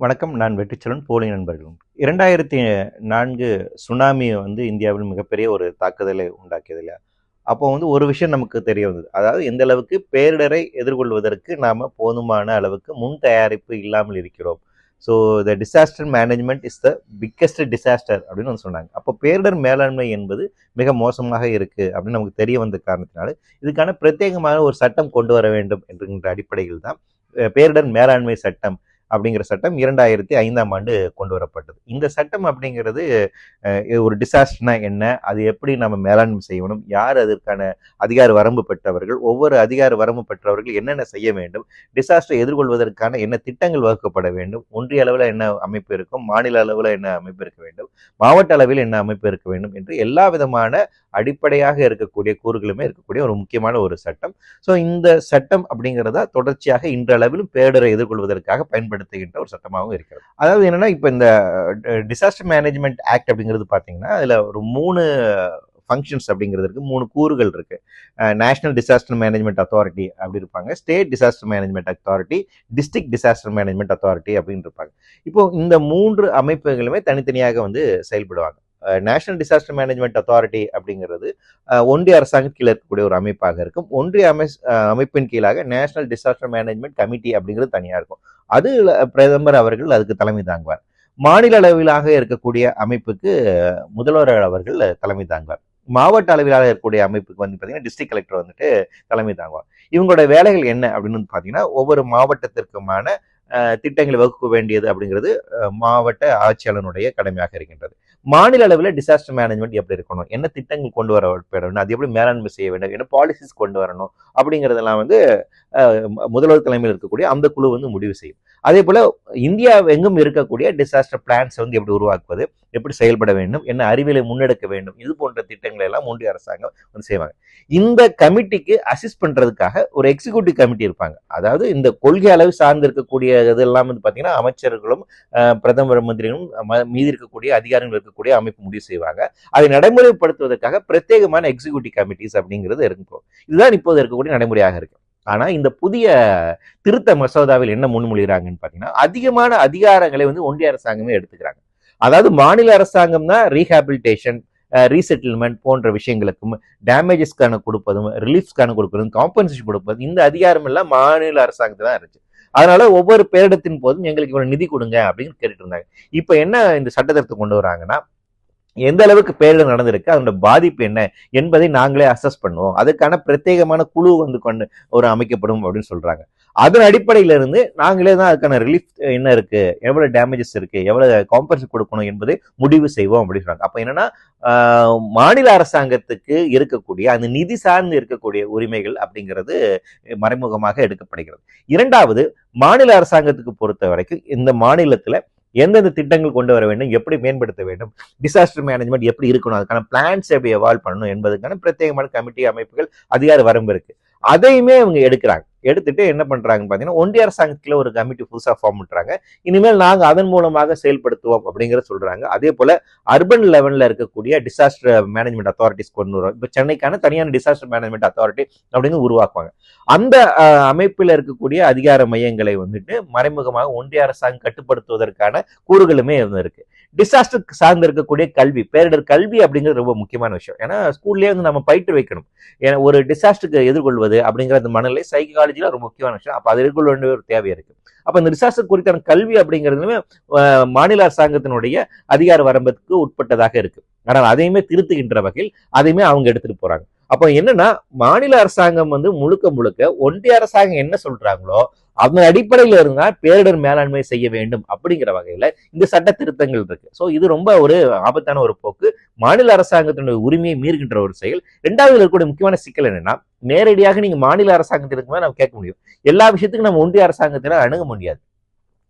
வணக்கம் நான் வெற்றிச்சலன் போலி நண்பர்கள். இரண்டாயிரத்தி நான்கு சுனாமி வந்து இந்தியாவில் மிகப்பெரிய ஒரு தாக்குதலை உண்டாக்கியது இல்லையா அப்போ வந்து ஒரு விஷயம் நமக்கு தெரிய வந்தது. அதாவது எந்த அளவுக்கு பேரிடரை எதிர்கொள்வதற்கு நாம் போதுமான அளவுக்கு முன் தயாரிப்பு இல்லாமல் இருக்கிறோம். So the disaster management is the biggest disaster அப்படின்னு வந்து சொன்னாங்க. அப்போ பேரிடர் மேலாண்மை என்பது மிக மோசமாக இருக்குது அப்படின்னு நமக்கு தெரிய வந்த காரணத்தினால இதுக்கான பிரத்யேகமான ஒரு சட்டம் கொண்டு வர வேண்டும் என்கின்ற அடிப்படையில் தான் பேரிடர் மேலாண்மை சட்டம் அப்படிங்கிற சட்டம் இரண்டாயிரத்தி ஐந்தாம் ஆண்டு கொண்டு வரப்பட்டது இந்த சட்டம் அப்படிங்கிறது ஒரு டிசாஸ்டர்னா என்ன? அது எப்படி நம்ம மேலாண்மை செய்யணும்? யார் அதற்கான அதிகார வரம்பு பெற்றவர்கள்? ஒவ்வொரு அதிகார வரம்பு பெற்றவர்கள் என்னென்ன செய்ய வேண்டும்? டிசாஸ்டரை எதிர்கொள்வதற்கான என்ன திட்டங்கள் வகுக்கப்பட வேண்டும்? ஒன்றிய அளவில் என்ன அமைப்பு இருக்கும்? மாநில அளவில் என்ன அமைப்பு இருக்க வேண்டும்? மாவட்ட அளவில் என்ன அமைப்பு இருக்க வேண்டும்? என்று எல்லா விதமான அடிப்படையாக இருக்கக்கூடிய கூறுகளுமே இருக்கக்கூடிய ஒரு முக்கியமான ஒரு சட்டம். ஸோ இந்த சட்டம் அப்படிங்கிறதா தொடர்ச்சியாக இன்றளவிலும் பேரிடரை எதிர்கொள்வதற்காக பயன்படுத்துகின்ற ஒரு சட்டமாகவும் இருக்கிறது. அதாவது என்னன்னா இப்போ இந்த டிசாஸ்டர் மேனேஜ்மெண்ட் ஆக்ட் அப்படிங்கிறது பார்த்தீங்கன்னா அதில் ஒரு மூணு ஃபங்க்ஷன்ஸ் அப்படிங்கிறது இருக்குது மூணு கூறுகள் இருக்குது நேஷனல் டிசாஸ்டர் மேனேஜ்மெண்ட் அத்தாரிட்டி அப்படி இருப்பாங்க. State disaster management authority district disaster management authority அப்படின்னு இருப்பாங்க. இப்போ இந்த மூன்று அமைப்புகளுமே தனித்தனியாக வந்து செயல்படுவாங்க. நேஷனல் டிசாஸ்டர் மேனேஜ்மெண்ட் அத்தாரிட்டி அப்படிங்கிறது ஒன்றிய அரசாங்கம் கீழே இருக்கக்கூடிய ஒரு அமைப்பாக இருக்கும். ஒன்றிய அமை அமைப்பின் கீழாக நேஷனல் டிசாஸ்டர் மேனேஜ்மெண்ட் கமிட்டி அப்படிங்கிறது தனியாக இருக்கும். அது பிரதமர் அவர்கள் அதுக்கு தலைமை தாங்குவார். மாநில அளவிலாக இருக்கக்கூடிய அமைப்புக்கு முதல்வர் அவர்கள் தலைமை தாங்குவார். மாவட்ட அளவிலாக இருக்கக்கூடிய அமைப்புக்கு வந்து பார்த்தீங்கன்னா டிஸ்ட்ரிக்ட் கலெக்டர் வந்துட்டு தலைமை தாங்குவார். இவங்களோட வேலைகள் என்ன அப்படின்னு பார்த்தீங்கன்னா ஒவ்வொரு மாவட்டத்திற்குமான திட்டங்களை வகுக்க வேண்டியது அப்படிங்கிறது மாவட்ட ஆட்சியாளனுடைய கடமையாக இருக்கின்றது. மாநில அளவில் டிசாஸ்டர் மேனேஜ்மெண்ட் எப்படி இருக்கணும்? என்ன திட்டங்கள் கொண்டு வர வேண்டும் அது எப்படி மேலாண்மை செய்ய வேண்டும்? என்ன பாலிசிஸ் கொண்டு வரணும்? அப்படிங்கிறதெல்லாம் வந்து முதல்வர் தலைமையில் இருக்கக்கூடிய அந்த குழு வந்து முடிவு செய்யும். அதே போல இந்தியா எங்கும் இருக்கக்கூடிய டிசாஸ்டர் பிளான்ஸ் வந்து எப்படி உருவாக்குவது எப்படி செயல்பட வேண்டும் என்ன அறிவியலை முன்னெடுக்க வேண்டும் இது போன்ற திட்டங்களை எல்லாம் ஒன்றிய அரசாங்கம் வந்து செய்வாங்க. இந்த கமிட்டிக்கு அசிஸ்ட் பண்றதுக்காக ஒரு எக்ஸிக்யூட்டிவ் கமிட்டி இருப்பாங்க. அதாவது இந்த கொள்கை அளவு சார்ந்து இருக்கக்கூடிய இதெல்லாம் வந்து பாத்தீங்கன்னா அமைச்சர்களும் பிரதமர் மந்திரிகளும் ம- மீதி இருக்கக்கூடிய அதிகாரங்கள் இருக்கக்கூடிய அமைப்பு முடிவு செய்வாங்க. அதை நடைமுறைப்படுத்துவதற்காக பிரத்யேகமான எக்ஸிக்யூட்டிவ் கமிட்டிஸ் அப்படிங்கிறது இருக்கும் இதுதான் இப்போது இருக்கக்கூடிய நடைமுறையாக இருக்கு. ஆனால் இந்த புதிய திருத்த மசோதாவில் என்ன முன்மொழிகிறாங்கன்னு பார்த்தீங்கன்னா அதிகமான அதிகாரங்களை வந்து ஒன்றிய அரசாங்கமே எடுத்துக்கிறாங்க. அதாவது மாநில அரசாங்கம் தான் ரீஹாபிலிட்டேஷன் ரீசெட்டில்மெண்ட் போன்ற விஷயங்களுக்கும் டேமேஜஸ்க்கான கொடுப்பதும் ரிலீஃப்ஸ்க்கான கொடுப்பதும் காம்பன்சேஷன் கொடுப்பதும் இந்த அதிகாரம் எல்லாம் மாநில அரசாங்கத்தில் தான் இருந்துச்சு. அதனால ஒவ்வொரு பேரிடத்தின் போதும் எங்களுக்கு இவ்வளவு நிதி கொடுங்க அப்படின்னு கேட்டுட்டு இருந்தாங்க. இப்போ என்ன இந்த சட்டத்திற்கு கொண்டு வராங்கன்னா எந்த அளவுக்கு பேரிடர் நடந்திருக்கு அதோட பாதிப்பு என்ன என்பதை நாங்களே அசஸ் பண்ணுவோம். அதுக்கான பிரத்யேகமான குழு வந்து கொண்டு ஒரு அமைக்கப்படும் அப்படின்னு சொல்றாங்க. அதன் அடிப்படையில இருந்து நாங்களே தான் அதுக்கான ரிலீஃப் என்ன இருக்கு எவ்வளவு டேமேஜஸ் இருக்கு எவ்வளவு காம்பன்சேட் கொடுக்கணும் என்பதை முடிவு செய்வோம் அப்படின்னு சொல்றாங்க. அப்ப என்னன்னா மாநில அரசாங்கத்துக்கு இருக்கக்கூடிய அந்த நிதி சார்ந்து இருக்கக்கூடிய உரிமைகள் அப்படிங்கிறது மறைமுகமாக எடுக்கப்படுகிறது. இரண்டாவது மாநில அரசாங்கத்துக்கு பொறுத்த வரைக்கும் இந்த மாநிலத்துல எந்தெந்த திட்டங்கள் கொண்டு வர வேண்டும் எப்படி மேம்படுத்த வேண்டும் டிசாஸ்டர் மேனேஜ்மெண்ட் எப்படி இருக்கணும் அதுக்கான பிளான்ஸ் எப்படி எவால்வ் பண்ணணும் என்பதுக்கான பிரத்யேகமான கமிட்டி அமைப்புகள் அதிகார வரம்பு இருக்கு. அதையுமே அவங்க எடுக்கிறாங்க. எடுத்துட்டு என்ன பண்றாங்கன்னு பாத்தீங்கன்னா ஒன்றிய அரசாங்கத்துல ஒரு கமிட்டி புதுசா ஃபார்ம் பண்றாங்க. இனிமேல் நாங்க அதன் மூலமாக செயல்படுத்துவோம் அப்படிங்கிற சொல்றாங்க. அதே போல அர்பன் லெவல்ல இருக்கக்கூடிய டிசாஸ்டர் மேனேஜ்மெண்ட் அத்தாரிட்டிஸ் கொண்டு வரும். இப்போ சென்னைக்கான தனியான டிசாஸ்டர் மேனேஜ்மெண்ட் அத்தாரிட்டி அப்படின்னு உருவாக்குவாங்க. அந்த அமைப்பில் இருக்கக்கூடிய அதிகார மையங்களை வந்துட்டு மறைமுகமாக ஒன்றிய அரசாங்கம் கட்டுப்படுத்துவதற்கான கூறுகளுமே வந்து இருக்கு. டிசாஸ்டருக்கு சார்ந்து இருக்கக்கூடிய கல்வி பேரிடர் கல்வி அப்படிங்கிறது ரொம்ப முக்கியமான விஷயம். ஏன்னா ஸ்கூல்லேயே வந்து நம்ம பயிற்று வைக்கணும். ஏன்னா ஒரு டிசாஸ்டருக்கு எதிர்கொள்வது அப்படிங்கிற அந்த மனநிலை சைக்காலஜியில் ரொம்ப முக்கியமான விஷயம். அப்போ அது எதிர்கொள்ள வேண்டிய ஒரு தேவை இருக்குது அப்போ இந்த டிசாஸ்டர் குறித்தான கல்வி அப்படிங்கிறதுமே மாநில அரசாங்கத்தினுடைய அதிகார வரம்புக்கு உட்பட்டதாக இருக்குது ஆனால் அதையுமே திருத்துகின்ற வகையில் அதையுமே அவங்க எடுத்துகிட்டு போகிறாங்க அப்போ என்னன்னா மாநில அரசாங்கம் வந்து முழுக்க முழுக்க ஒன்றிய அரசாங்கம் என்ன சொல்றாங்களோ அந்த அடிப்படையில இருந்தால் பேரிடர் மேலாண்மை செய்ய வேண்டும் அப்படிங்கிற வகையில இந்த சட்ட திருத்தங்கள் இருக்கு. சோ இது ரொம்ப ஒரு ஆபத்தான ஒரு போக்கு. மாநில அரசாங்கத்தினுடைய உரிமையை மீறுகின்ற ஒரு செயல். ரெண்டாவது இருக்கக்கூடிய முக்கியமான சிக்கல் என்னன்னா நேரடியாக நீங்க மாநில அரசாங்கத்திற்கு மேலே நம்ம கேட்க முடியும். எல்லா விஷயத்துக்கும் நம்ம ஒன்றிய அரசாங்கத்தில அணுக முடியாது.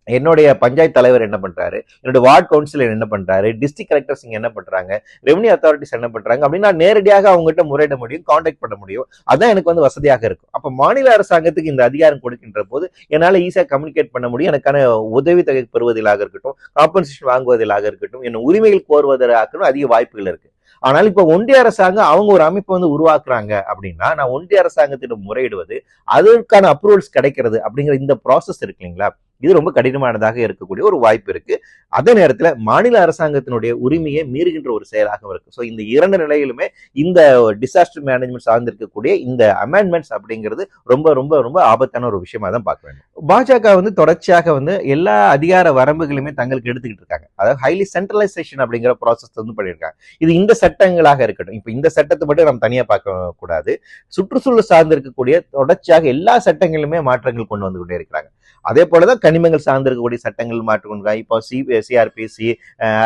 என்னுடைய பஞ்சாயத்து தலைவர் என்ன பண்றாரு? என்னோட வார்டு கவுன்சிலர் என்ன பண்றாரு? டிஸ்ட்ரிக்ட் கலெக்டர்ஸ் இங்க என்ன பண்றாங்க? ரெவன்யூ அத்தாரிட்டிஸ் என்ன பண்றாங்க? அப்படின்னு நான் நேரடியாக அவங்ககிட்ட முறையிட முடியும் காண்டாக்ட் பண்ண முடியும். அதான் எனக்கு வந்து வசதியாக இருக்கும். அப்ப மாநில அரசாங்கத்துக்கு இந்த அதிகாரம் கொடுக்கின்ற போது என்னால ஈஸியாக கம்யூனிகேட் பண்ண முடியும். எனக்கான உதவி தொகை பெறுவதிலாக இருக்கட்டும் காம்பன்சேஷன் வாங்குவதிலாக இருக்கட்டும் என்ன உரிமைகள் கோருவதற்காக அதிக வாய்ப்புகள் இருக்கு. ஆனால் இப்ப ஒன்றிய அரசாங்கம் அவங்க ஒரு அமைப்பை வந்து உருவாக்குறாங்க அப்படின்னா நான் ஒன்றிய அரசாங்கத்திடம் முறையிடுவது அதற்கான அப்ரூவல்ஸ் கிடைக்கிறது அப்படிங்கிற இந்த ப்ராசஸ் இருக்கு இல்லைங்களா? இது ரொம்ப கடினமானதாக இருக்கக்கூடிய ஒரு வாய்ப்பு இருக்கு. அதே நேரத்துல மாநில அரசாங்கத்தினுடைய உரிமையை மீறுகின்ற ஒரு செயலாகவும் இருக்கு. ஸோ இந்த இரண்டு நிலையிலுமே இந்த டிசாஸ்டர் மேனேஜ்மெண்ட் சார்ந்து இருக்கக்கூடிய இந்த அமெண்ட்மெண்ட்ஸ் அப்படிங்கிறது ரொம்ப ரொம்ப ரொம்ப ஆபத்தான ஒரு விஷயமா தான் பார்க்க வேண்டும். பாஜக வந்து தொடர்ச்சியாக வந்து எல்லா அதிகார வரம்புகளுமே தங்களுக்கு எடுத்துக்கிட்டு இருக்காங்க. அதாவது ஹைலி சென்ட்ரலைசேஷன் அப்படிங்கிற ப்ராசஸ் வந்து பண்ணியிருக்காங்க. இது இந்த சட்டங்களாக இருக்கட்டும். இப்போ இந்த சட்டத்தை மட்டும் நம்ம தனியாக பார்க்க கூடாது. சுற்றுச்சூழல் சார்ந்து இருக்கக்கூடிய தொடர்ச்சியாக எல்லா சட்டங்களிலுமே மாற்றங்கள் கொண்டு வந்து கொண்டே இருக்கிறாங்க. அதே போலதான் தனிமங்கள் சார்ந்திருக்கக்கூடிய சட்டங்கள் மாற்றிக்கொண்டு இப்போ சி சிஆர்பிசி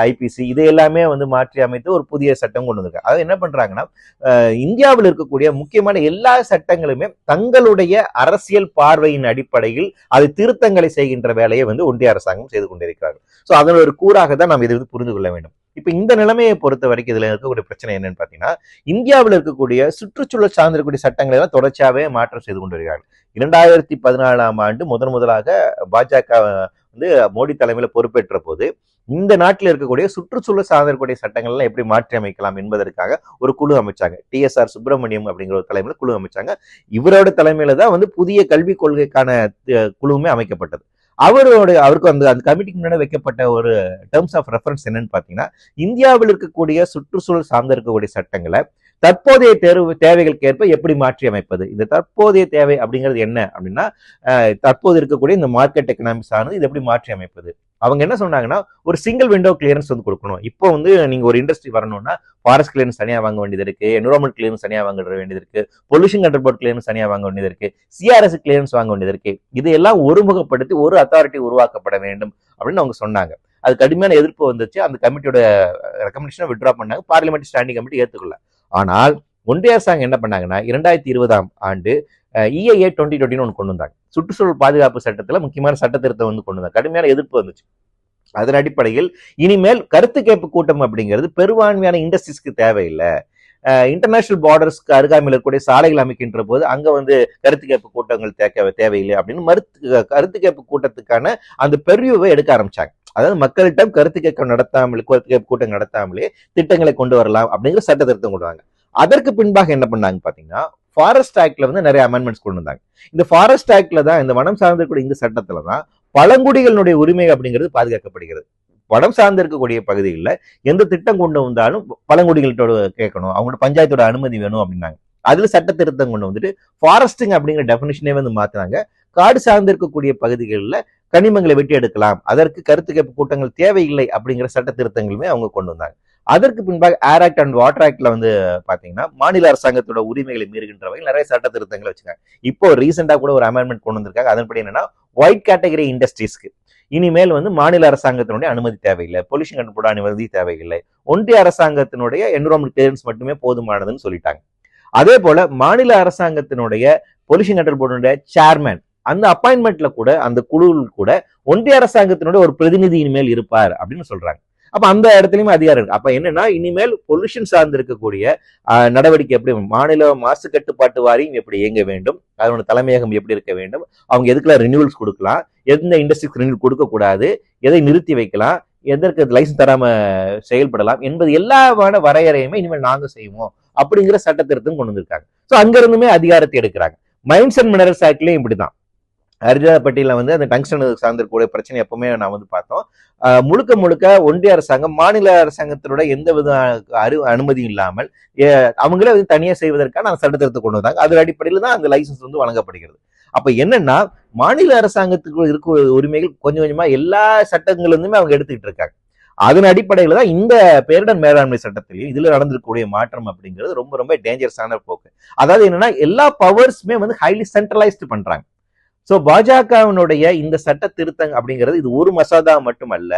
ஐபிசி இது எல்லாமே வந்து மாற்றி அமைத்து ஒரு புதிய சட்டம் கொண்டு வந்திருக்காங்க. அதாவது என்ன பண்றாங்கன்னா இந்தியாவில் இருக்கக்கூடிய முக்கியமான எல்லா சட்டங்களுமே தங்களுடைய அரசியல் பார்வையின் அடிப்படையில் அது திருத்தங்களை செய்கின்ற வேலையை வந்து ஒன்றிய அரசாங்கம் செய்து கொண்டிருக்கிறார்கள். ஸோ அதன் ஒரு கூறாக தான் நாம் இதை வந்து புரிந்து கொள்ள வேண்டும். இப்போ இந்த நிலைமையை பொறுத்த வரைக்கும் இதில் இருக்கக்கூடிய பிரச்சனை என்னன்னு பார்த்தீங்கன்னா இந்தியாவில் இருக்கக்கூடிய சுற்றுச்சூழல் சார்ந்திருக்கக்கூடிய சட்டங்களை எல்லாம் தொடர்ச்சியாகவே மாற்றம் செய்து கொண்டு வருகிறார்கள். இரண்டாயிரத்தி பதினாலாம் ஆண்டு முதன் முதலாக பாஜக வந்து மோடி தலைமையில் பொறுப்பேற்ற போது இந்த நாட்டில் இருக்கக்கூடிய சுற்றுச்சூழல் சார்ந்திருக்கக்கூடிய சட்டங்கள்லாம் எப்படி மாற்றி அமைக்கலாம் என்பதற்காக ஒரு குழு அமைச்சாங்க. டிஎஸ்ஆர் சுப்பிரமணியம் அப்படிங்கிற ஒரு தலைமையில் குழு அமைச்சாங்க. இவரோட தலைமையில தான் வந்து புதிய கல்விக் கொள்கைக்கான குழுவுமே அமைக்கப்பட்டது. அவரோட அவருக்கு அந்த அந்த கமிட்டிக்கு முன்னாடி வைக்கப்பட்ட ஒரு டேர்ம்ஸ் ஆஃப் ரெஃபரன்ஸ் என்னன்னு பாத்தீங்கன்னா இந்தியாவில் இருக்கக்கூடிய சுற்றுச்சூழல் சார்ந்து இருக்கக்கூடிய சட்டங்களை தற்போதைய தேர்வு தேவைகளுக்கு ஏற்ப எப்படி மாற்றி அமைப்பது? இந்த தற்போதைய தேவை அப்படிங்கிறது என்ன அப்படின்னா தற்போது இருக்கக்கூடிய இந்த மார்க்கெட் எக்கனாமிக்ஸ் ஆனது இது எப்படி மாற்றி அமைப்பது? அவங்க என்ன சொன்னாங்கன்னா ஒரு சிங்கிள் விண்டோ கிளியரன்ஸ் வந்து கொடுக்கணும். இப்போ வந்து நீங்க ஒரு இண்டஸ்ட்ரி வரணும்னா ஃபாரஸ்ட் கிளியரன்ஸ் தனியாக வாங்க வேண்டியது இருக்கு என்விரான்மெண்ட் கிளியரன்ஸ் தனியாக வாங்க வேண்டியது இருக்கு பொல்யூஷன் கண்ட்ரோல் போர்ட் கிளியரன்ஸ் தனியாக வாங்க வேண்டியது இருக்கு சிஆர்எஸ் கிளியரன்ஸ் வாங்க வேண்டியது இருக்கு. இதையெல்லாம் ஒருமுகப்படுத்தி ஒரு அத்தாரிட்டி உருவாக்கப்பட வேண்டும் அப்படின்னு அவங்க சொன்னாங்க. அது கடுமையான எதிர்ப்பு வந்துச்சு. அந்த கமிட்டியோட ரெக்கமெண்டேஷனை விட்ரா பண்ணாங்க. பார்லிமெண்ட் ஸ்டாண்டிங் கமிட்டி ஏத்துக்கொள்ள ஆனால் ஒன்றிய அரசாங்கம் என்ன பண்ணாங்கன்னா இரண்டாயிரத்தி இருபதாம் ஆண்டு இஐஏ டுவெண்ட்டி டுவெண்ட்டின்னு ஒன்று கொண்டு வந்தாங்க. சுற்றுச்சூழல் பாதுகாப்பு சட்டத்தில் முக்கியமான சட்ட திருத்தம் வந்து கொண்டு வந்தாங்க. கடுமையான எதிர்ப்பு வந்துச்சு. அதன் அடிப்படையில் இனிமேல் கருத்து கேட்பு கூட்டம் அப்படிங்கிறது பெரும்பான்மையான இண்டஸ்ட்ரீஸ்க்கு தேவையில்லை. இன்டர்நேஷனல் பார்டர்ஸ்க்கு அருகாமையில் இருக்கக்கூடிய சாலைகள் அமைக்கின்ற போது அங்கே வந்து கருத்து கேட்பு கூட்டங்கள் தேக்க தேவையில்லை அப்படின்னு மறுத்து கருத்து கேட்பு கூட்டத்துக்கான அந்த பெரியுவை எடுக்க ஆரம்பிச்சாங்க. அதாவது மக்களிடம் கருத்து கேட்க நடத்தாமல் கருத்து கேட்பு கூட்டம் நடத்தாமலே திட்டங்களை கொண்டு வரலாம் அப்படிங்கிற சட்ட திருத்தம் கொண்டுவாங்க அதற்கு பின்பாக என்ன பண்ணாங்க பாத்தீங்கன்னா ஃபாரஸ்ட் ஆக்ட்ல வந்து நிறைய அமெண்ட்மெண்ட்ஸ் கொண்டு வந்தாங்க. இந்த ஃபாரஸ்ட் ஆக்ட்ல தான் இந்த வனம் சார்ந்திருக்கக்கூடிய இந்த சட்டத்துல தான் பழங்குடிகளுடைய உரிமை அப்படிங்கிறது பாதுகாக்கப்படுகிறது. வனம் சார்ந்திருக்கக்கூடிய பகுதிகளில் எந்த திட்டம் கொண்டு வந்தாலும் பழங்குடிகள்கிட்ட கேட்கணும். அவங்களோட பஞ்சாயத்தோட அனுமதி வேணும் அப்படின்னாங்க. அதுல சட்ட திருத்தம் கொண்டு வந்துட்டு ஃபாரஸ்டிங் அப்படிங்கிற டெபினிஷனே வந்து மாத்தினாங்க. காடு சார்ந்திருக்கக்கூடிய பகுதிகளில் கனிமங்களை வெட்டி எடுக்கலாம். அதற்கு கருத்து கேட்பு கூட்டங்கள் தேவையில்லை அப்படிங்கிற சட்ட திருத்தங்களுமே அவங்க கொண்டு வந்தாங்க. அதற்கு பின்பாக ஏர் ஆக்ட் அண்ட் வாட்டர் ஆக்ட்ல வந்து பாத்தீங்கன்னா மாநில அரசாங்கத்தோட உரிமைகளை மீறுகின்ற வகையில் நிறைய சட்ட திருத்தங்களை வச்சுக்காங்க இப்போ ரீசெண்டா கூட ஒரு அமெண்ட்மெண்ட் கொண்டு வந்திருக்காங்க. அதன்படி என்னன்னா ஒயிட் கேட்டகரி இண்டஸ்ட்ரீஸ்க்கு இனிமேல் வந்து மாநில அரசாங்கத்தினுடைய அனுமதி தேவையில்லை. பொல்யூஷன் கண்ட்ரோல் அனுமதி தேவையில்லை. ஒன்றிய அரசாங்கத்தினுடைய என்விரான்மெண்ட் கிளியரன்ஸ் மட்டுமே போதுமானதுன்னு சொல்லிட்டாங்க. அதே போல மாநில அரசாங்கத்தினுடைய பொல்யூஷன் கண்ட்ரோல் போர்டுடைய சேர்மேன் அந்த அப்பாயின்மெண்ட்ல கூட அந்த குழுவில் கூட ஒன்றிய அரசாங்கத்தினுடைய ஒரு பிரதிநிதி இனிமேல் இருப்பார் அப்படின்னு சொல்றாங்க. அப்ப அந்த இடத்துலயுமே அதிகாரம் இருக்கு. அப்ப என்னன்னா இனிமேல் பொல்யூஷன் சார்ந்து இருக்கக்கூடிய நடவடிக்கை எப்படி மாநில மாசு கட்டுப்பாட்டு வாரியம் எப்படி இயங்க வேண்டும் அதனோட தலைமையகம் எப்படி இருக்க வேண்டும் அவங்க எதுக்கெல்லாம் ரினியூவல்ஸ் கொடுக்கலாம் எந்த இண்டஸ்ட்ரிக்கு ரினியூவல் கொடுக்க கூடாது எதை நிறுத்தி வைக்கலாம் எதற்கு லைசன்ஸ் தராம செயல்படலாம் என்பது எல்லாமான வரையறையுமே இனிமேல் நாங்க செய்வோம் அப்படிங்கிற சட்டத்திருத்தம் கொண்டு வந்திருக்காங்க. ஸோ அங்க இருந்துமே அதிகாரத்தை எடுக்கிறாங்க. மைன்ஸ் அண்ட் மினரல்ஸ் ஆக்ட்லயும் இப்படிதான். அரிஜாபட்டியில வந்து அந்த டங்ஸ்டன் சார்ந்திருக்கக்கூடிய பிரச்சனை எப்பவுமே நான் வந்து பார்த்தோம். முழுக்க முழுக்க ஒன்றிய அரசாங்கம் மாநில அரசாங்கத்தினோட எந்த வித அரு அனுமதியும் இல்லாமல் அவங்களே வந்து தனியாக செய்வதற்கான அந்த சட்டத்திருத்தம் கொண்டு வந்தாங்க. அதன் அடிப்படையில் தான் அந்த லைசன்ஸ் வந்து வழங்கப்படுகிறது. அப்ப என்னன்னா மாநில அரசாங்கத்துக்கு இருக்க உரிமைகள் கொஞ்சம் கொஞ்சமா எல்லா சட்டங்கள்ல அவங்க எடுத்துக்கிட்டு இருக்காங்க. அதன் அடிப்படையில் தான் இந்த பேரிடர் மேலாண்மை சட்டத்திலையும் இதுல நடந்திருக்கக்கூடிய மாற்றம் அப்படிங்கிறது ரொம்ப ரொம்ப டேஞ்சரஸான போக்கு. அதாவது என்னன்னா எல்லா பவர்ஸுமே வந்து ஹைலி சென்ட்ரலைஸ்டு பண்றாங்க. ஸோ பாஜகவினுடைய இந்த சட்ட திருத்தம் அப்படிங்கிறது இது ஒரு மசோதா மட்டுமல்ல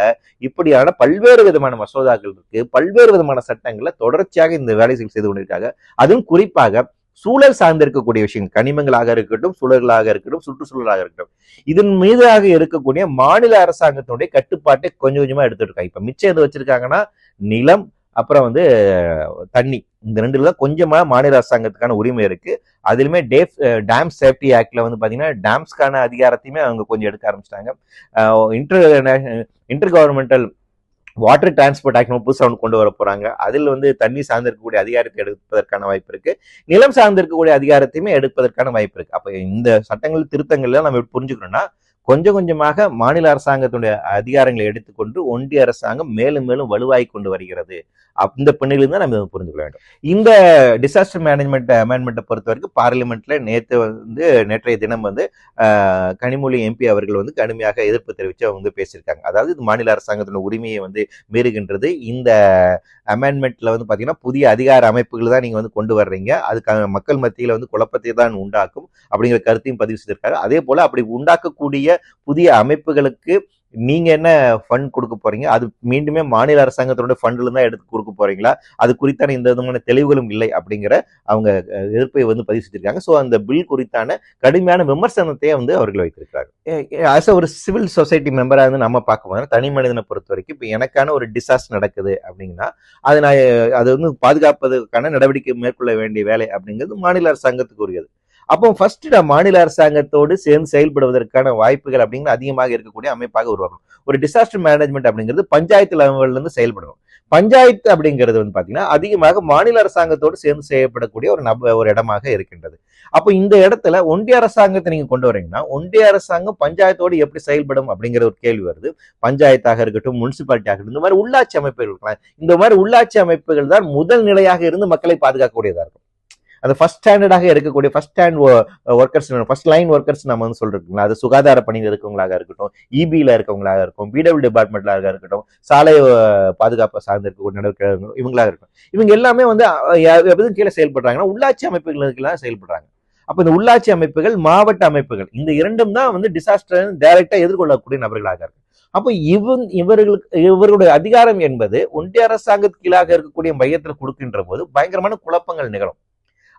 இப்படியான பல்வேறு விதமான மசோதாக்கள் இருக்கு. பல்வேறு விதமான சட்டங்களை தொடர்ச்சியாக இந்த வேலைகள் செய்து கொண்டிருக்காங்க. அதுவும் குறிப்பாக சூழல் சார்ந்திருக்கக்கூடிய விஷயங்கள் கனிமங்களாக இருக்கட்டும் சூழல்களாக இருக்கட்டும் சுற்றுச்சூழலாக இருக்கட்டும். இதன் மீதாக இருக்கக்கூடிய மாநில அரசாங்கத்தினுடைய கட்டுப்பாட்டை கொஞ்சம் கொஞ்சமா எடுத்துட்டு இருக்காங்க. இப்ப மிச்சம் எது வச்சிருக்காங்கன்னா நிலம் அப்புறம் வந்து தண்ணி. இந்த ரெண்டுல தான் கொஞ்சமாக மாநில அரசாங்கத்துக்கான உரிமை இருக்கு. அதுலேயுமே டேப் டேம் சேஃப்டி ஆக்ட்ல வந்து பாத்தீங்கன்னா டேம்ஸ்க்கான அதிகாரத்தையுமே அவங்க கொஞ்சம் எடுக்க ஆரம்பிச்சிட்டாங்க. Inter inter governmental water transport act புதுசாக ஒன்று கொண்டு வர போகிறாங்க அதில் வந்து தண்ணி சார்ந்து இருக்கக்கூடிய அதிகாரத்தை எடுப்பதற்கான வாய்ப்பு இருக்கு. நிலம் சார்ந்து இருக்கக்கூடிய அதிகாரத்தையுமே எடுப்பதற்கான வாய்ப்பு இருக்கு. அப்போ இந்த சட்டங்கள் திருத்தங்கள்லாம் நம்ம புரிஞ்சுக்கணும்னா கொஞ்சம் கொஞ்சமாக மாநில அரசாங்கத்துடைய அதிகாரங்களை எடுத்துக்கொண்டு ஒன்றிய அரசாங்கம் மேலும் மேலும் வலுவாகி கொண்டு வருகிறது. அந்த பெண்ணிலிருந்து தான் நம்ம புரிந்து கொள்ள வேண்டும். இந்த டிசாஸ்டர் மேனேஜ்மெண்ட் அமெண்ட்மெண்ட்டை பொறுத்த வரைக்கும் பார்லிமெண்ட்ல நேற்று வந்து நேற்றைய தினம் வந்து கனிமொழி எம்பி அவர்கள் வந்து கடுமையாக எதிர்ப்பு தெரிவித்து அவங்க வந்து பேசியிருக்காங்க. அதாவது இது மாநில அரசாங்கத்தின உரிமையை வந்து மீறுகின்றது. இந்த அமெண்ட்மெண்ட்ல வந்து பார்த்தீங்கன்னா புதிய அதிகார அமைப்புகள் தான் நீங்கள் வந்து கொண்டு வர்றீங்க. அதுக்காக மக்கள் மத்தியில் வந்து குழப்பத்தை தான் உண்டாக்கும் அப்படிங்கிற கருத்தையும் பதிவு செய்திருக்காரு. அதே போல் அப்படி உண்டாக்கக்கூடிய புதிய அமைப்புகளுக்கு நீங்க என்ன ஃபண்ட் கொடுக்க போறீங்க? அது மீண்டுமே மாநில அரசாங்கத்தினுடைய ஃபண்ட்ல தான் எடுத்து கொடுக்க போறீங்களா? அது குறித்தான எந்த விதமான தெளிவுகளும் இல்லை அப்படிங்கிற அவங்க எதிர்ப்பை வந்து பதிவு செஞ்சிருக்காங்க. ஸோ அந்த பில் குறித்தான கடுமையான விமர்சனத்தையே வந்து அவர்கள் வைத்திருக்கிறாங்க ஆஸ் ஒரு சிவில் சொசைட்டி மெம்பராக வந்து நம்ம பார்க்க போதும் தனி மனிதனை பொறுத்த வரைக்கும் இப்போ எனக்கான ஒரு டிசாஸ்டர் நடக்குது அப்படிங்கன்னா அது நான் அது வந்து பாதுகாப்பதற்கான நடவடிக்கை மேற்கொள்ள வேண்டிய வேலை அப்படிங்கிறது மாநில அரசாங்கத்துக்கு உரியது. அப்போ ஃபர்ஸ்ட் நான் மாநில அரசாங்கத்தோடு சேர்ந்து செயல்படுவதற்கான வாய்ப்புகள் அப்படிங்கிற அதிகமாக இருக்கக்கூடிய அமைப்பாக உருவாக்கணும். ஒரு டிசாஸ்டர் மேனேஜ்மெண்ட் அப்படிங்கிறது பஞ்சாயத்து லெவல்ல இருந்து செயல்படணும். பஞ்சாயத்து அப்படிங்கிறது வந்து பார்த்தீங்கன்னா அதிகமாக மாநில அரசாங்கத்தோடு சேர்ந்து செய்யப்படக்கூடிய ஒரு நப ஒரு இடமாக இருக்கின்றது. அப்போ இந்த இடத்துல ஒன்றிய அரசாங்கத்தை நீங்கள் கொண்டு வரீங்கன்னா ஒன்றிய அரசாங்கம் பஞ்சாயத்தோடு எப்படி செயல்படும் அப்படிங்கிற ஒரு கேள்வி வருது. பஞ்சாயத்தாக இருக்கட்டும் முனிசிபாலிட்டி ஆகட்டும் இந்த மாதிரி உள்ளாட்சி அமைப்புகள் இருக்கலாம். இந்த மாதிரி உள்ளாட்சி அமைப்புகள் தான் முதல் நிலையாக இருந்து மக்களை பாதுகாக்கக்கூடியதாக இருக்கும். அது ஃபர்ஸ்ட் ஸ்டாண்டர்டாக இருக்கக்கூடிய first stand workers first line workers நம்ம வந்து சொல்றோங்களா அது சுகாதார பணியில் இருக்கவங்களாக இருக்கட்டும் இபியில் இருக்கவங்களாக இருக்கும் பிடபிள்யூ டிபார்ட்மெண்ட்லாக இருக்கட்டும் சாலை பாதுகாப்பு சார்ந்து இருக்கக்கூடிய நடவடிக்கை இவங்களாக இருக்கட்டும். இவங்க எல்லாமே வந்து அஹ், எதுவும் கீழே செயல்படுறாங்கன்னா உள்ளாட்சி அமைப்புகளுக்கெல்லாம் செயல்படுறாங்க. அப்ப இந்த உள்ளாட்சி அமைப்புகள் மாவட்ட அமைப்புகள் இந்த இரண்டும் தான் வந்து டிசாஸ்டர் டைரக்டா எதிர்கொள்ளக்கூடிய நபர்களாக இருக்கு. அப்போ இவன் இவர்களுக்கு இவர்களுடைய அதிகாரம் என்பது ஒன்றிய அரசாங்கத்து கீழாக இருக்கக்கூடிய மையத்தில் கொடுக்கின்ற போது பயங்கரமான குழப்பங்கள் நிகழும்.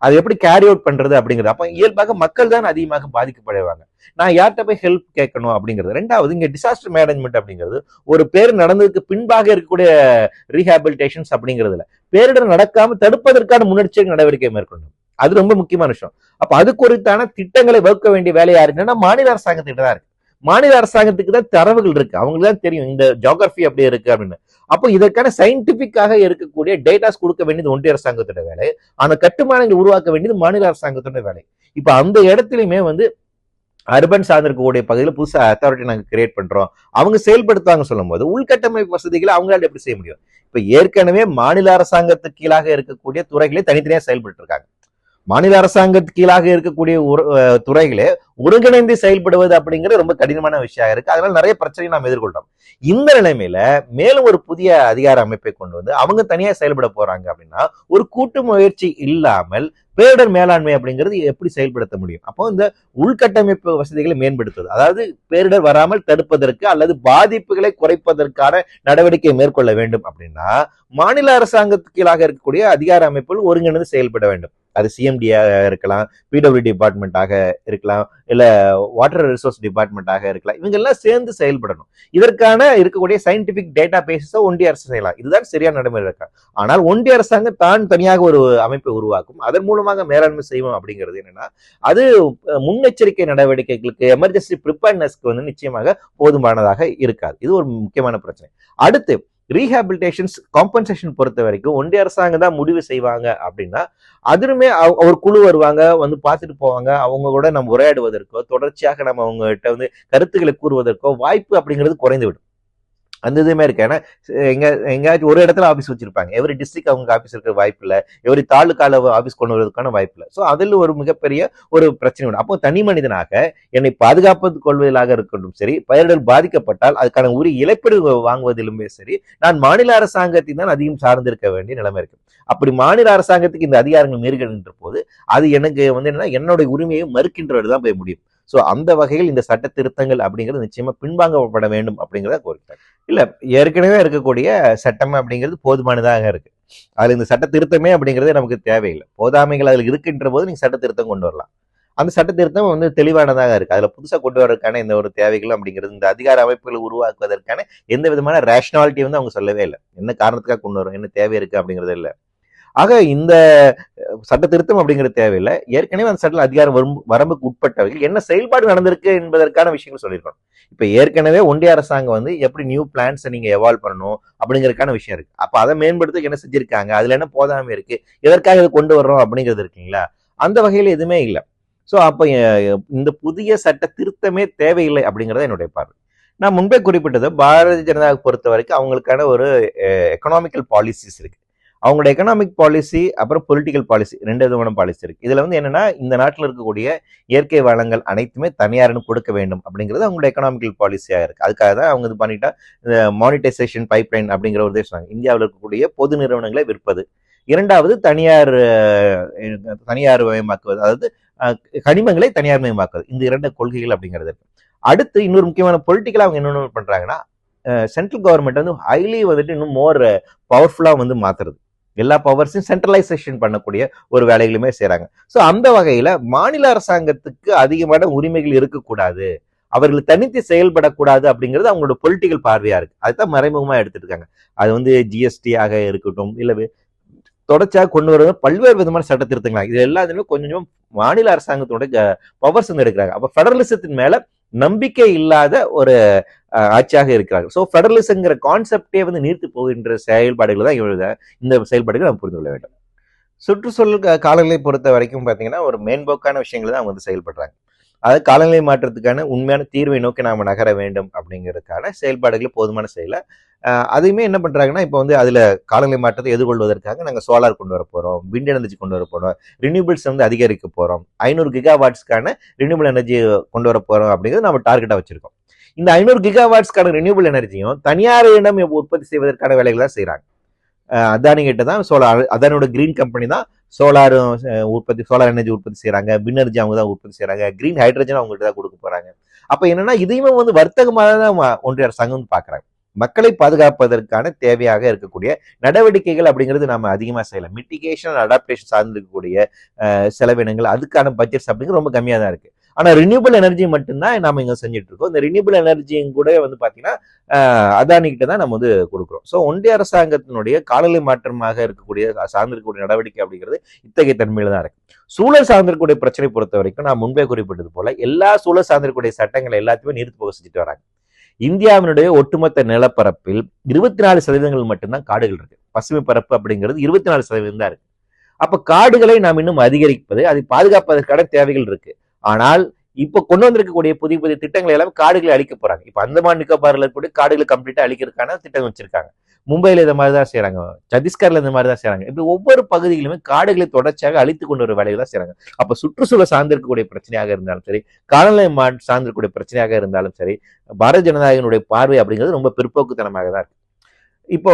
அது எப்படி கேரி அவுட் பண்றது அப்படிங்கிறது. அப்போ இயல்பாக மக்கள் தான் அதிகமாக பாதிக்கப்படுவாங்க. நான் யார்கிட்ட போய் ஹெல்ப் கேட்கணும் அப்படிங்கிறது. ரெண்டாவது இங்கே டிசாஸ்டர் மேனேஜ்மெண்ட் அப்படிங்கிறது ஒரு பேர் நடந்ததுக்கு பின்பாக இருக்கக்கூடிய ரீஹாபிலிட்டேஷன்ஸ் அப்படிங்கிறதுல. பேரிடர் நடக்காம தடுப்பதற்கான முன்னெச்சரிக்கை நடவடிக்கை மேற்கொள்ளணும். அது ரொம்ப முக்கியமான விஷயம். அப்ப அது குறித்தான திட்டங்களை வகுக்க வேண்டிய வேலை இருக்குன்னா மாநில அரசாங்கத்திட்ட தான் இருக்கு. மாநில அரசாங்கத்துக்கு தான் தரவுகள் இருக்கு. அவங்களுக்கு தான் தெரியும் இந்த ஜியோகிரபி அப்படி இருக்கு அப்படின்னு. அப்போ இதற்கான சயின்டிபிக்காக இருக்கக்கூடிய டேட்டாஸ் கொடுக்க வேண்டியது ஒன்றிய அரசாங்கத்தோட வேலை. அந்த கட்டுமானங்களை உருவாக்க வேண்டியது மாநில அரசாங்கத்தோட வேலை. இப்ப அந்த இடத்துலயுமே வந்து அர்பன் சார்ந்திருக்கக்கூடிய பகுதியில் புதுசாக அத்தாரிட்டி நாங்கள் கிரியேட் பண்றோம். அவங்க செயல்படுத்துவாங்க சொல்லும்போது உள்கட்டமைப்பு வசதிகளை அவங்களால எப்படி செய்ய முடியும்? இப்ப ஏற்கனவே மாநில அரசாங்கத்துக்கு கீழாக இருக்கக்கூடிய துறைகளே தனித்தனியாக செயல்பட்டு இருக்காங்க மாநில அரசாங்கத்துக்கு கீழாக இருக்கக்கூடிய துறைகளே ஒருங்கிணைந்து செயல்படுவது அப்படிங்கிறது ரொம்ப கடினமான விஷயம் இருக்கு. அதனால நிறைய பிரச்சனையை நாம் எதிர்கொள்றோம். இந்த நிலைமையில மேலும் ஒரு புதிய அதிகார அமைப்பை கொண்டு வந்து அவங்க தனியா செயல்பட போறாங்க அப்படின்னா ஒரு கூட்டு முயற்சி இல்லாமல் பேரிடர் மேலாண்மை அப்படிங்கிறது எப்படி செயல்படுத்த முடியும்? அப்போ இந்த உள்கட்டமைப்பு வசதிகளை மேம்படுத்துவது அதாவது பேரிடர் வராமல் தடுப்பதற்கு அல்லது பாதிப்புகளை குறைப்பதற்கான நடவடிக்கை மேற்கொள்ள வேண்டும் அப்படின்னா மாநில அரசாங்கத்துக்கு கீழாக இருக்கக்கூடிய அதிகார அமைப்புகள் ஒருங்கிணைந்து செயல்பட வேண்டும். அது சிஎம்டியாக இருக்கலாம் பிடபிள்யூ டிபார்ட்மெண்ட்டாக இருக்கலாம் இல்லை வாட்டர் ரிசோர்ஸ் டிபார்ட்மெண்ட்டாக இருக்கலாம். இவங்கெல்லாம் சேர்ந்து செயல்படணும். இதற்கான இருக்கக்கூடிய சயின்டிபிக் டேட்டா பேசஸை ஒன்றிய அரசு செய்யலாம். இதுதான் சரியான நடைமுறை இருக்கா. ஆனால் ஒன்றிய அரசாங்கம் தான் தனியாக ஒரு அமைப்பை உருவாக்கும். அதன் மூலமாக மேலாண்மை செய்வோம் அப்படிங்கிறது என்னன்னா அது முன்னெச்சரிக்கை நடவடிக்கைகளுக்கு எமர்ஜென்சி ப்ரிப்பேர்னஸ்க்கு வந்து நிச்சயமாக போதுமானதாக இருக்காது. இது ஒரு முக்கியமான பிரச்சனை. அடுத்து ரீஹாபிலிட்டேஷன்ஸ் காம்பன்சேஷன் பொறுத்த வரைக்கும் ஒன்றிய அரசாங்கம் தான் முடிவு செய்வாங்க அப்படின்னா அதிலுமே அவ- ஒரு குழு வருவாங்க வந்து பார்த்துட்டு போவாங்க. அவங்க கூட நம்ம உரையாடுவதற்கோ தொடர்ச்சியாக நம்ம அவங்ககிட்ட வந்து கருத்துக்களை கூறுவதற்கோ வாய்ப்பு அப்படிங்கிறது குறைந்து விடும் அந்த இதுவுமே இருக்கு. ஏன்னா எங்க எங்கேயாச்சும் ஒரு இடத்துல ஆஃபீஸ் வச்சிருப்பாங்க. எவரி டிஸ்ட்ரிக்ட் அவங்க ஆஃபீஸ் இருக்கிற வாய்ப்பு இல்லை. எவரி தாலுக்கால ஆஃபீஸ் கொண்டு வரதுக்கான வாய்ப்பு இல்லை. ஸோ அதில் ஒரு மிகப்பெரிய ஒரு பிரச்சனை உண்டு. அப்போ தனி மனிதனாக என்னை பாதுகாப்பது கொள்வதிலாக இருக்கட்டும் சரி பயிரிடல் பாதிக்கப்பட்டால் அதுக்கான உரிய இழப்பீடு வாங்குவதிலுமே சரி நான் மாநில அரசாங்கத்தை தான் அதிகம் சார்ந்திருக்க வேண்டிய நிலைமை இருக்கு. அப்படி மாநில அரசாங்கத்துக்கு இந்த அதிகாரங்கள் மீறுகின்ற போது அது எனக்கு வந்து என்னன்னா என்னுடைய உரிமையை மறுக்கின்றது தான் போய் முடியும். ஸோ அந்த வகையில் இந்த சட்ட திருத்தங்கள் அப்படிங்கிறது நிச்சயமாக பின்வாங்கப்பட வேண்டும் அப்படிங்கிறத கோரிக்கை இல்லை ஏற்கனவே இருக்கக்கூடிய சட்டம் அப்படிங்கிறது போதுமானதாக இருக்கு. அதில் இந்த சட்ட திருத்தமே அப்படிங்கிறது நமக்கு தேவையில்லை. போதாமைகள் அதில் இருக்கின்ற போது நீங்கள் சட்ட திருத்தம் கொண்டு வரலாம். அந்த சட்ட திருத்தம் வந்து தெளிவானதாக இருக்குது அதில் புதுசாக கொண்டு வரதுக்கான இந்த ஒரு தேவைகள் அப்படிங்கிறது இந்த அதிகார அமைப்புகளை உருவாக்குவதற்கான எந்த விதமான ரேஷனாலிட்டி வந்து அவங்க சொல்லவே இல்லை. என்ன காரணத்துக்காக கொண்டு வரும் என்ன தேவை இருக்குது அப்படிங்கிறது இல்லை. ஆக இந்த சட்ட திருத்தம் அப்படிங்கிறது தேவையில்லை. ஏற்கனவே அந்த சட்ட அதிகாரம் வரம்பு வரம்புக்கு உட்பட்டவர்கள் என்ன செயல்பாடு நடந்திருக்கு என்பதற்கான விஷயங்கள் சொல்லியிருக்கணும். இப்போ ஏற்கனவே ஒன்றிய அரசாங்கம் வந்து எப்படி நியூ பிளான்ஸை நீங்கள் எவால்வ் பண்ணணும் அப்படிங்கிறதுக்கான விஷயம் இருக்கு. அப்போ அதை மேம்படுத்த என்ன செஞ்சிருக்காங்க? அதில் என்ன போதாமல் இருக்கு? எதற்காக இதை கொண்டு வர்றோம் அப்படிங்கிறது இருக்குங்களா அந்த வகையில் எதுவுமே இல்லை. ஸோ அப்போ இந்த புதிய சட்ட திருத்தமே தேவையில்லை அப்படிங்கிறத என்னுடைய பார்வை. நான் முன்பே குறிப்பிட்டது பாரதிய ஜனதாவை பொறுத்த வரைக்கும் அவங்களுக்கான ஒரு எக்கனாமிக்கல் பாலிசிஸ் இருக்கு. அவங்களோட எக்கனாமிக் பாலிசி அப்புறம் பொலிட்டிக்கல் பாலிசி ரெண்டு விதமான பாலிசி இருக்கு. இதுல வந்து என்னன்னா இந்த நாட்டில் இருக்கக்கூடிய இயற்கை வளங்கள் அனைத்துமே தனியார்னு கொடுக்க வேண்டும் அப்படிங்கிறது அவங்களோட எக்கனாமிக்கல் பாலிசியா இருக்கு. அதுக்காக தான் அவங்க இது பண்ணிட்டா இந்த மானிட்டைசேஷன் பைப்லைன் அப்படிங்கிற ஒரு சொன்னாங்க இந்தியாவில் இருக்கக்கூடிய பொது நிறுவனங்களை விற்பது. இரண்டாவது தனியார் தனியார் மயமாக்குவது. அதாவது கனிமங்களை தனியார் மயமாக்குவது. இந்த இரண்டு கொள்கைகள் அப்படிங்கிறது அடுத்து இன்னொரு முக்கியமான பொலிட்டிக்கலாக அவங்க என்னென்ன பண்ணுறாங்கன்னா சென்ட்ரல் கவர்மெண்ட் வந்து ஹைலி வந்துட்டு இன்னும் மோர் பவர்ஃபுல்லாக வந்து மாற்றுறது எல்லா பவர்ஸையும் சென்ட்ரலைசேஷன் பண்ணக்கூடிய ஒரு வேலைகளுமே செய்கிறாங்க ஸோ அந்த வகையில் மாநில அரசாங்கத்துக்கு அதிகமான உரிமைகள் இருக்கக்கூடாது. அவர்கள் தனித்து செயல்படக்கூடாது அப்படிங்கிறது அவங்களோட பொலிட்டிக்கல் பார்வையாக இருக்குது அதுதான் மறைமுகமாக எடுத்துட்டு இருக்காங்க. அது வந்து ஜிஎஸ்டி ஆக இருக்கட்டும் இல்லை தொடர்ச்சியாக கொண்டு வர பல்வேறு விதமான சட்ட திருத்தங்களாக இது எல்லாத்துலையும் கொஞ்சம் மாநில அரசாங்கத்தோட பவர்ஸ் வந்து எடுக்கிறாங்க. அப்போ ஃபெடரலிசத்தின் மேலே நம்பிக்கை இல்லாத ஒரு ஆட்சியாக இருக்கிறார்கள். ஸோ ஃபெடரலிசங்கிற கான்செப்டே வந்து நீர்த்து போகின்ற செயல்பாடுகள் தான் இவங்க இந்த செயல்பாடுகள் நம்ம புரிந்து கொள்ள வேண்டும். சுற்றுச்சூழல் காலநிலை பொறுத்த வரைக்கும் பார்த்தீங்கன்னா ஒரு மேம்போக்கான விஷயங்கள் தான் அவங்க வந்து செயல்படுறாங்க. அதாவது காலநிலை மாற்றத்துக்கான உண்மையான தீர்வை நோக்கி நாம் நகர வேண்டும் அப்படிங்கிறதுக்கான செயல்பாடுகள் போதுமான செயலை. அதையுமே என்ன பண்ணுறாங்கன்னா இப்போ வந்து அதில் காலநிலை மாற்றத்தை எதிர்கொள்வதற்காக நாங்கள் சோலார் கொண்டு வர போகிறோம் விண்ட் எனர்ஜி கொண்டு வர போகிறோம் ரினியூபிள்ஸ் வந்து அதிகரிக்க போகிறோம் ஐநூறு கிகா வாட்ஸ்க்கான ரினியூபிள் எனர்ஜி கொண்டு வர போகிறோம் அப்படிங்கிறது நம்ம டார்கெட்டாக வச்சுருக்கோம். இந்த ஐநூறு கிகாவாட்ஸ்க்கான ரினியூபிள் எனர்ஜியும் தனியாரிடம் உற்பத்தி செய்வதற்கான வேலைகளை செய்கிறாங்க அதானி கிட்ட தான் சோலார் அதானியோட கிரீன் கம்பெனி தான் சோலார் உற்பத்தி சோலார் எனர்ஜி உற்பத்தி செய்கிறாங்க பின்னர்ஜி அவங்க தான் உற்பத்தி செய்கிறாங்க கிரீன் ஹைட்ரஜன் அவங்ககிட்ட தான் கொடுக்க போகிறாங்க அப்போ என்னன்னா இதையுமே வந்து வர்த்தகமாக தான் ஒன்றியார் ஒன்றிய அரசாங்கம் மக்களை பாதுகாப்பதற்கான தேவையாக இருக்கக்கூடிய நடவடிக்கைகள் அப்படிங்கிறது நம்ம அதிகமாக செய்யலாம். மிட்டிகேஷன் அடாப்டேஷன் சார்ந்து இருக்கக்கூடிய செலவினங்கள் அதுக்கான பட்ஜெட்ஸ் அப்படிங்கிறது ரொம்ப கம்மியாக தான் இருக்குது ஆனா ரினியூபிள் எனர்ஜி மட்டும்தான் நம்ம இங்க செஞ்சுட்டு இருக்கோம் இந்த ரினியூபிள் எனர்ஜியும் கூட வந்து பாத்தீங்கன்னா அஹ், அதானி கிட்ட தான் நம்ம வந்து கொடுக்குறோம். ஸோ ஒன்றிய அரசாங்கத்தினுடைய காலநிலை மாற்றமாக இருக்கக்கூடிய சார்ந்திருக்கக்கூடிய நடவடிக்கை அப்படிங்கிறது இத்தகைய தன்மையில தான் இருக்கு. சூழல் சார்ந்திருக்கக்கூடிய பிரச்சனை பொறுத்த வரைக்கும் நான் முன்பே குறிப்பிட்டது போல எல்லா சூழல் சார்ந்திருக்கக்கூடிய சட்டங்களை எல்லாத்தையுமே நிறுத்து போக செஞ்சுட்டு வராங்க. இந்தியாவினுடைய ஒட்டுமொத்த நிலப்பரப்பில் இருபத்தி நாலு சதவீதங்கள் மட்டும்தான் காடுகள் இருக்கு. பசுமை பரப்பு அப்படிங்கிறது இருபத்தி நாலு சதவீதம் தான் இருக்கு. அப்ப காடுகளை நாம் இன்னும் அதிகரிப்பது அதை பாதுகாப்பதற்கான தேவைகள் இருக்கு. ஆனால் இப்ப கொண்டு வந்திருக்கக்கூடிய புதிய புதிய திட்டங்கள் எல்லாம் காடுகளை அழிக்க போறாங்க. இப்ப அந்தமான் நிக்கோபாரில் இருக்கக்கூடிய காடுகளை கம்ப்ளீட்டா அழிக்கிறதுக்கான திட்டம் வச்சிருக்காங்க. மும்பையில இந்த மாதிரி தான் செய்றாங்க. சத்தீஸ்கர்ல இந்த மாதிரி தான் செய்றாங்க. இப்படி ஒவ்வொரு பகுதியிலுமே காடுகளை தொடர்ச்சியாக அழித்து கொண்டு வர வேலைகள் தான் செய்யறாங்க அப்ப சுற்றுச்சூழல் சார்ந்திருக்கக்கூடிய பிரச்சனையாக இருந்தாலும் சரி காலநிலை மா சார்ந்திருக்கக்கூடிய பிரச்சனையாக இருந்தாலும் சரி பாரதிய ஜனநாயகனுடைய பார்வை அப்படிங்கிறது ரொம்ப பிற்போக்குத்தனமாக தான் இருக்கு. இப்போ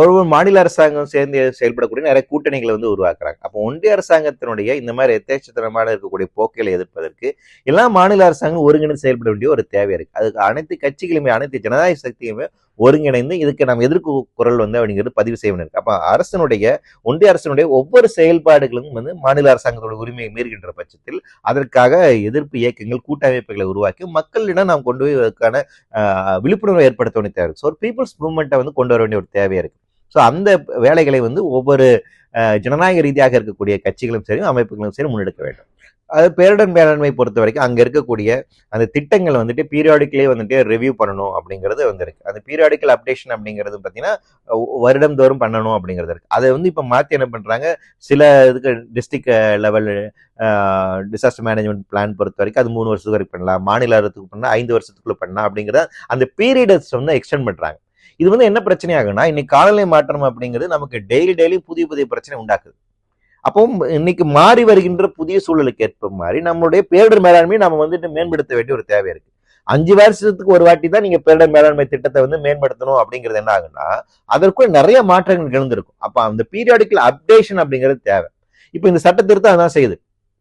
ஒரு மாநில அரசாங்கம் சேர்ந்து செயல்படக்கூடிய நிறைய கூட்டணிகளை வந்து உருவாக்குறாங்க. அப்போ ஒன்றிய அரசாங்கத்தினுடைய இந்த மாதிரி எத்தேச்சத்தனமான இருக்கக்கூடிய போக்குகளை எதிர்ப்பதற்கு எல்லா மாநில அரசாங்கம் ஒருங்கிணைந்து செயல்பட வேண்டிய ஒரு தேவை இருக்கு. அதுக்கு அனைத்து கட்சிகளுமே அனைத்து ஜனநாயக சக்தியுமே ஒருங்கிணைந்து இதுக்கு நம்ம எதிர்ப்பு குரல் வந்து அப்படிங்கிறது பதிவு செய்ய வேண்டியிருக்கு. அப்ப அரசனுடைய ஒன்றிய அரசனுடைய ஒவ்வொரு செயல்பாடுகளும் வந்து மாநில அரசாங்கத்தோட உரிமையை மீறுகின்ற பட்சத்தில் அதற்காக எதிர்ப்பு இயக்கங்கள் கூட்டமைப்புகளை உருவாக்கி மக்களிடம் நாம் கொண்டு போய் அதற்கான விழிப்புணர்வை ஏற்படுத்த வேண்டிய தேவை ஸோ ஒரு பீப்புள்ஸ் மூவ்மெண்ட்டை வந்து கொண்டு வர வேண்டிய ஒரு தேவையாக இருக்கு. ஸோ அந்த வேலைகளை வந்து ஒவ்வொரு ஜனநாயக ரீதியாக இருக்கக்கூடிய கட்சிகளும் சரி அமைப்புகளும் சரி முன்னெடுக்க வேண்டும். அது பேரிடர் மேலாண்மை பொறுத்த வரைக்கும் அங்கே இருக்கக்கூடிய அந்த திட்டங்கள் வந்துட்டு பீரியாடிக்கலே வந்துட்டு ரிவ்யூ பண்ணணும் அப்படிங்கிறது வந்து இருக்கு அந்த பீரியாடிக்கல் அப்டேஷன் அப்படிங்கிறது பார்த்தீங்கன்னா வருடம் தோறும் பண்ணணும் அப்படிங்கிறது இருக்கு. அதை வந்து இப்போ மாற்றி என்ன பண்ணுறாங்க சில இதுக்கு district level disaster management plan பொறுத்த வரைக்கும் அது மூணு வருஷத்துக்கு வரைக்கும் பண்ணலாம். மாநில அரசுக்கு பண்ணலாம் ஐந்து வருஷத்துக்குள்ள பண்ணலாம் அப்படிங்கிறத அந்த பீரியட்ஸ் வந்து எக்ஸ்டெண்ட் பண்ணுறாங்க இது வந்து என்ன பிரச்சனை ஆகுன்னா இன்னைக்கு காலநிலை மாற்றம் அப்படிங்கிறது நமக்கு டெய்லி டெய்லி புதிய புதிய பிரச்சனை உண்டாக்குது. அப்போ இன்னைக்கு மாறி வருகின்ற புதிய சூழலுக்கு ஏற்ப மாதிரி நம்மளுடைய பேரிடர் மேலாண்மையை நம்ம வந்துட்டு மேம்படுத்த வேண்டிய ஒரு தேவை இருக்கு. அஞ்சு வருஷத்துக்கு ஒரு வாட்டி தான் நீங்க பேரிடர் மேலாண்மை திட்டத்தை வந்து மேம்படுத்தணும் அப்படிங்கிறது என்ன ஆகுன்னா அதற்குள்ள நிறைய மாற்றங்கள் நிகழ்ந்திருக்கும் அப்ப அந்த பீரியாடிக்கல் அப்டேஷன் அப்படிங்கிறது தேவை. இப்போ இந்த சட்ட திருத்தம் அதான் செய்யுது.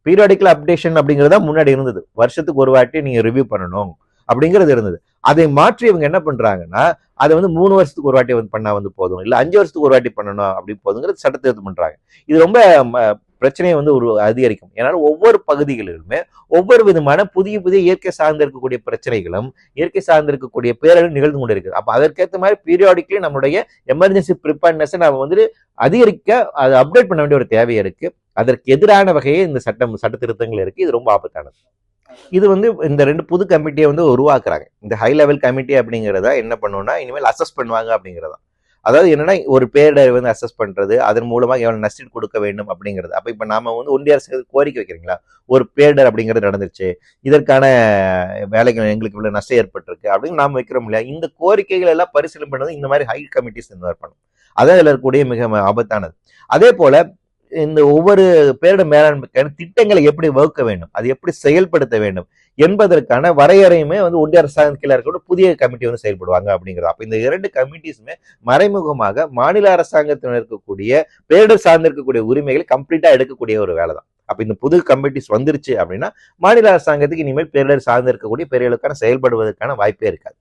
பீரியாடிக்கல் அப்டேஷன் அப்படிங்கிறது தான் முன்னாடி இருந்தது. வருஷத்துக்கு ஒரு வாட்டி நீங்க ரிவ்யூ பண்ணணும் அப்படிங்கிறது இருந்தது. அதை மாற்றி இவங்க என்ன பண்றாங்கன்னா அதை வந்து மூணு வருஷத்துக்கு ஒரு வாட்டி வந்து பண்ணா வந்து போதும். இல்ல அஞ்சு வருஷத்துக்கு ஒரு வாட்டி பண்ணணும் அப்படி போதுங்கிறது சட்ட திருத்தம் பண்றாங்க. இது ரொம்ப ம, பிரச்சனையை வந்து ஒரு அதிகரிக்கும். ஏன்னா ஒவ்வொரு பகுதிகளிலுமே ஒவ்வொரு விதமான புதிய புதிய இயற்கை சார்ந்து இருக்கக்கூடிய பிரச்சனைகளும் இயற்கை சார்ந்து இருக்கக்கூடிய பேரழிவு நிகழ்ந்து கொண்டு இருக்குது அப்போ அதற்கேற்ற மாதிரி பீரியாடிக்கலி நம்மளுடைய எமர்ஜென்சி ப்ரிப்பேர்னஸை நம்ம வந்து அதிகரிக்க அதை அப்டேட் பண்ண வேண்டிய ஒரு தேவை இருக்கு. அதற்கு எதிரான வகையே இந்த சட்டம் சட்ட திருத்தங்கள் இருக்கு. இது ரொம்ப ஆபத்தானது. இது வந்து இந்த ரெண்டு புது கமிட்டியை வந்து உருவாக்குறாங்க. இந்த ஹை லெவல் கமிட்டி அப்படிங்கிறத என்ன பண்ணுவோம்னா இனிமேல் அசஸ் பண்ணுவாங்க அப்படிங்கிறதா. அதாவது என்னன்னா ஒரு பேரிடர் வந்து அசஸ் பண்றது அதன் மூலமாக எவ்வளவு நஷ்டம் கொடுக்க வேண்டும் அப்படிங்கிறது. அப்ப இப்ப நாம வந்து ஒன்றிய அரசு கோரிக்கை வைக்கிறீங்களா? ஒரு பேரிடர் அப்படிங்கிறது நடந்துருச்சு. இதற்கான வேலைகள் எங்களுக்கு இவ்வளவு நஷ்டம் ஏற்பட்டிருக்கு அப்படின்னு நாம வைக்கிறோம் இல்லையா? இந்த கோரிக்கைகள் எல்லாம் பரிசீலனை பண்ணது இந்த மாதிரி ஹை கமிட்டிஸ் இந்த மாதிரி பண்ணும் அதான் இதில் இருக்கக்கூடிய மிக ஆபத்தானது. அதே போல இந்த ஒவ்வொரு பேரிட மேலாண்மைக்கான திட்டங்களை எப்படி வகுக்க வேண்டும்? அது எப்படி செயல்படுத்த வேண்டும்? என்பதற்கான வரையறையுமே வந்து ஒன்றிய அரசாங்க கீழே இருக்கக்கூடிய புதிய கமிட்டி வந்து செயல்படுவாங்க அப்படிங்கிறது. அப்போ இந்த இரண்டு கமிட்டிஸுமே மறைமுகமாக மாநில அரசாங்கத்தினர் இருக்கக்கூடிய பேரிடர் சார்ந்து இருக்கக்கூடிய உரிமைகளை கம்ப்ளீட்டாக எடுக்கக்கூடிய ஒரு வேலை தான் அப்போ இந்த புது கமிட்டிஸ் வந்துருச்சு அப்படின்னா மாநில அரசாங்கத்துக்கு இனிமேல் பேரிடர் சார்ந்து இருக்கக்கூடிய பேரிடருக்கான செயல்படுவதற்கான வாய்ப்பே இருக்காது.